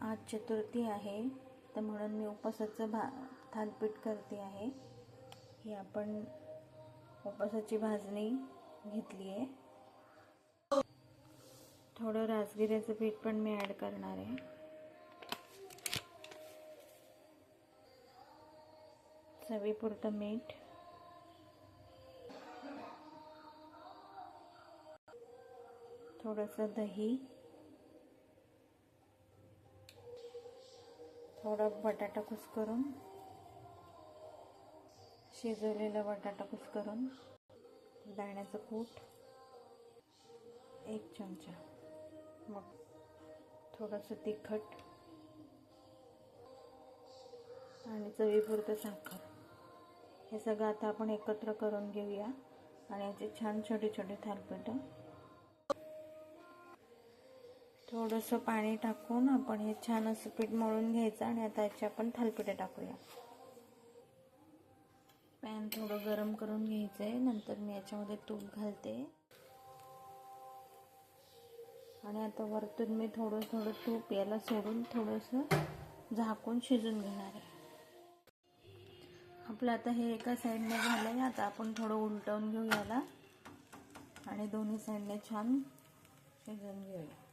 आज चतुर्थी आहे तर म्हणून मी उपासाचं भा थालपीठ करते आहे. ही आपण उपासाची भाजणी घेतली आहे. थोडं राजगिऱ्याचं पीठ पण मी ॲड करणार आहे. चवीपुरतं मीठ. थोडंसं दही. थोडा बटाटा कुस्करून शिजवलेला बटाटा कुस्करून दाण्याचं कूट एक चमचा. मग थोडंसं तिखट आणि चवीपुरतं साखर. हे सगळं आता आपण एकत्र करून घेऊया. आणि याचे छान छोटे छोटे थालपीठं. थोडंसं पाणी टाकून आपण हे छान असं पीठ मळून घ्यायचं आणि आता याचे आपण थालपिठे टाकूया. पॅन थोडं गरम करून घ्यायचं आहे नंतर मी याच्यामध्ये तूप घालते. आणि आता वरतून मी थोडं थोडं तूप याला सोडून थोडंसं झाकून शिजून घेणार आहे. आपलं आता हे एका साईडने झालं आहे आता आपण थोडं उलटवून घेऊ याला. आणि दोन्ही साईडने छान शिजून घेऊया.